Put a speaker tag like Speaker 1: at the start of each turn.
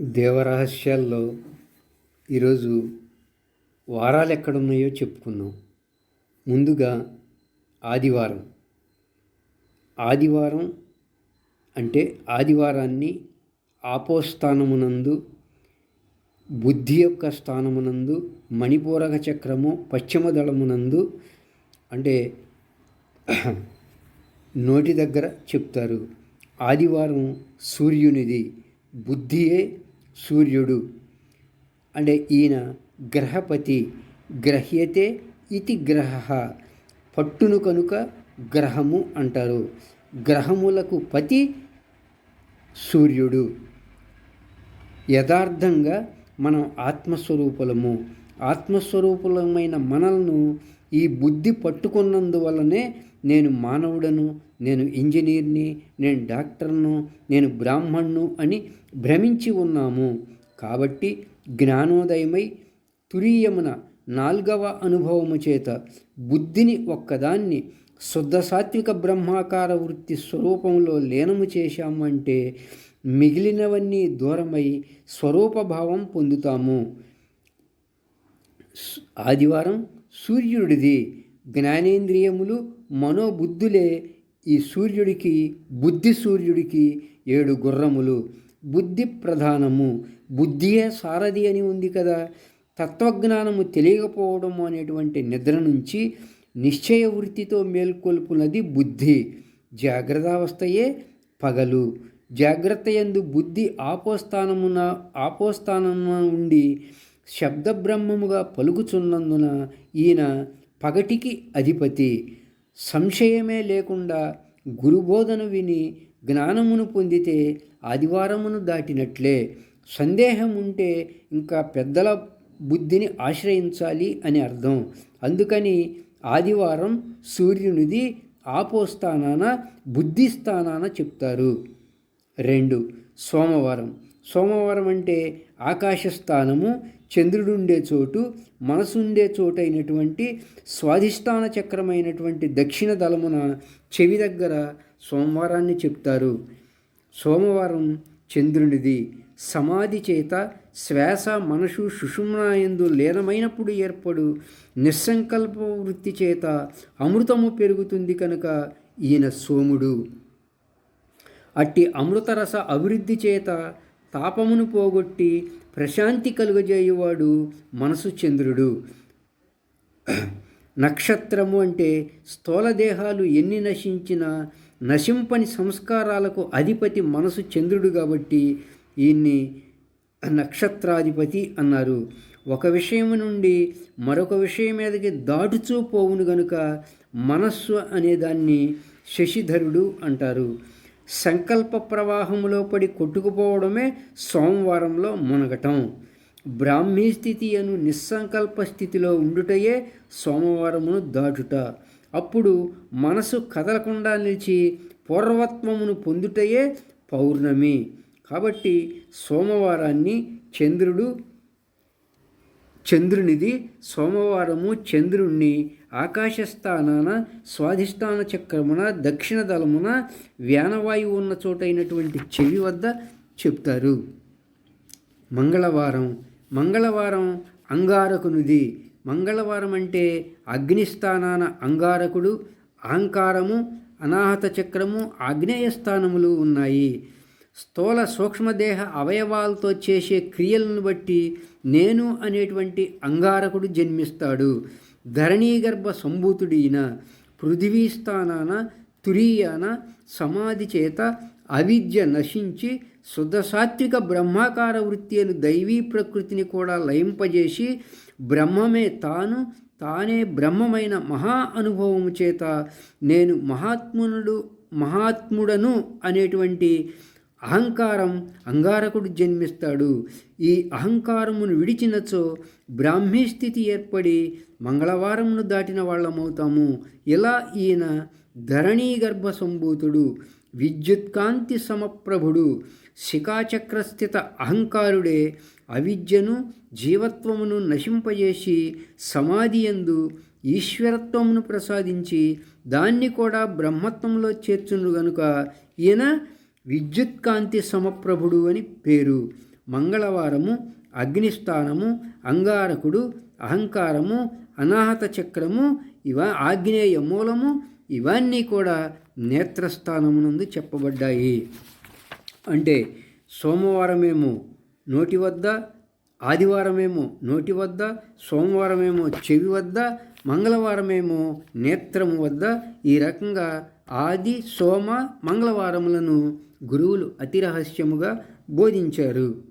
Speaker 1: దేవరహస్యాల్లో ఈరోజు వారాలు ఎక్కడున్నాయో చెప్పుకుందాం. ముందుగా ఆదివారం. ఆదివారం అంటే ఆదివారాన్ని ఆపోస్థానమునందు బుద్ధి యొక్క స్థానమునందు మణిపూరక చక్రము పశ్చిమ దళమునందు అంటే నోటి దగ్గర చెప్తారు. ఆదివారం సూర్యునిది. బుద్ధియే సూర్యుడు అంటే ఈయన గ్రహపతి గ్రహ్యతే ఇతి గ్రహ. పట్టును కనుక గ్రహము అంటారు. గ్రహములకు పతి సూర్యుడు. యథార్థంగా మనం ఆత్మస్వరూపులము. ఆత్మస్వరూపులమైన మనల్ని ఈ బుద్ధి పట్టుకున్నందువల్లనే నేను మానవుడను నేను ఇంజనీర్ని నేను డాక్టర్ను నేను బ్రాహ్మణ్ణు అని భ్రమించి ఉన్నాము. కాబట్టి జ్ఞానోదయమై తురీయమున నాల్గవ అనుభవము చేత బుద్ధిని ఒక్కదాన్ని శుద్ధ సాత్విక బ్రహ్మాకార వృత్తి స్వరూపంలో లీనము చేశామంటే మిగిలినవన్నీ దూరమై స్వరూపభావం పొందుతాము. ఆదివారం సూర్యుడిది. జ్ఞానేంద్రియములు మనోబుద్ధులే ఈ సూర్యుడికి బుద్ధి సూర్యుడికి ఏడు గుర్రములు. బుద్ధి ప్రధానము. బుద్ధియే సారథి అని ఉంది కదా. తత్వజ్ఞానము తెలియకపోవడం అనేటువంటి నిద్ర నుంచి నిశ్చయ వృత్తితో మేల్కొల్పునది బుద్ధి. జాగ్రత్తావస్థయే పగలు. జాగ్రత్త ఎందు బుద్ధి ఆపోస్థానమున ఆపోస్థానమున ఉండి శబ్దబ్రహ్మముగా పలుకుచున్నందున ఈయన పగటికి అధిపతి. సంశయమే లేకుండా గురుబోధన విని జ్ఞానమును పొందితే ఆదివారమును దాటినట్లే. సందేహం ఉంటే ఇంకా పెద్దల బుద్ధిని ఆశ్రయించాలి అని అర్థం. అందుకని ఆదివారం సూర్యునిది ఆపోస్థానాన బుద్ధిస్థానాన చెప్తారు. రెండు సోమవారం. సోమవారం అంటే ఆకాశస్థానము చంద్రుడుండే చోటు మనసుండే చోటు అయినటువంటి స్వాధిష్టాన చక్రమైనటువంటి దక్షిణ దళమున చెవి దగ్గర సోమవారాన్ని చెప్తారు. సోమవారం చంద్రునిది సమాధి చేత శ్వాస మనసు సుషుమ్నాయందు లీనమైనప్పుడు ఏర్పడు నిస్సంకల్ప వృత్తి చేత అమృతము పెరుగుతుంది కనుక ఈయన సోముడు. అట్టి అమృతరస అభివృద్ధి చేత తాపమును పోగొట్టి ప్రశాంతి కలుగజేయువాడు మనసు చంద్రుడు. నక్షత్రము అంటే స్థూలదేహాలు ఎన్ని నశించినా నశింపని సంస్కారాలకు అధిపతి మనసు చంద్రుడు కాబట్టి ఈయన్ని నక్షత్రాధిపతి అన్నారు. ఒక విషయం నుండి మరొక విషయం మీదకి దాటుచూ పోవును గనుక మనస్సు అనే దాన్ని శశిధరుడు అంటారు. సంకల్ప ప్రవాహంలో పడి కొట్టుకుపోవడమే సోమవారంలో మునగటం. బ్రాహ్మీ స్థితి అను నిస్సంకల్ప స్థితిలో ఉండుటయే సోమవారమును దాటుట. అప్పుడు మనసు కదలకుండా నిలిచి పూర్వత్వమును పొందుటయే పౌర్ణమి. కాబట్టి సోమవారాన్ని చంద్రుడు చంద్రునిది సోమవారము చంద్రుణ్ణి ఆకాశస్థానాన స్వాధిష్టాన చక్రమున దక్షిణ దళమున వ్యానవాయువు ఉన్న చోటైనటువంటి చెవి వద్ద చెప్తారు. మంగళవారం. మంగళవారం అంగారకునిది. మంగళవారం అంటే అగ్నిస్థానాన అంగారకుడు అహంకారము అనాహత చక్రము ఆగ్నేయ స్థానములు ఉన్నాయి. స్థూల సూక్ష్మదేహ అవయవాలతో చేసే క్రియలను బట్టి నేను అనేటువంటి అంగారకుడు జన్మిస్తాడు. ధరణీగర్భ సంభూతుడైన పృథివీ స్థానాన తురీయాన సమాధి చేత అవిద్య నశించి శుద్ధసాత్విక బ్రహ్మాకార వృత్తి అను దైవీ ప్రకృతిని కూడా లయింపజేసి బ్రహ్మమే తాను తానే బ్రహ్మమైన మహా అనుభవము చేత నేను మహాత్మునుడు మహాత్ముడను అనేటువంటి అహంకారం అంగారకుడు జన్మిస్తాడు. ఈ అహంకారమును విడిచినచో బ్రాహ్మీ స్థితి ఏర్పడి మంగళవారమును దాటిన వాళ్ళమవుతాము. ఇలా ఈయన ధరణీ గర్భ సంభూతుడు విద్యుత్కాంతి సమప్రభుడు శిఖాచక్రస్థిత అహంకారుడే అవిద్యను జీవత్వమును నశింపజేసి సమాధియందు ఈశ్వరత్వమును ప్రసాదించి దాన్ని కూడా బ్రహ్మత్వంలో చేర్చును గనుక ఈయన విద్యుత్కాంతి సమప్రభుడు అని పేరు. మంగళవారము అగ్నిస్థానము అంగారకుడు అహంకారము అనాహత చక్రము ఇవ ఆగ్నేయ మూలము ఇవన్నీ కూడా నేత్రస్థానమునందు చెప్పబడ్డాయి. అంటే సోమవారమేమో నోటి వద్ద ఆదివారమేమో నోటి వద్ద సోమవారమేమో చెవి వద్ద మంగళవారమేమో నేత్రము వద్ద ఈ రకంగా ఆది సోమ మంగళవారములను గురువులు అతి రహస్యముగా బోధించారు.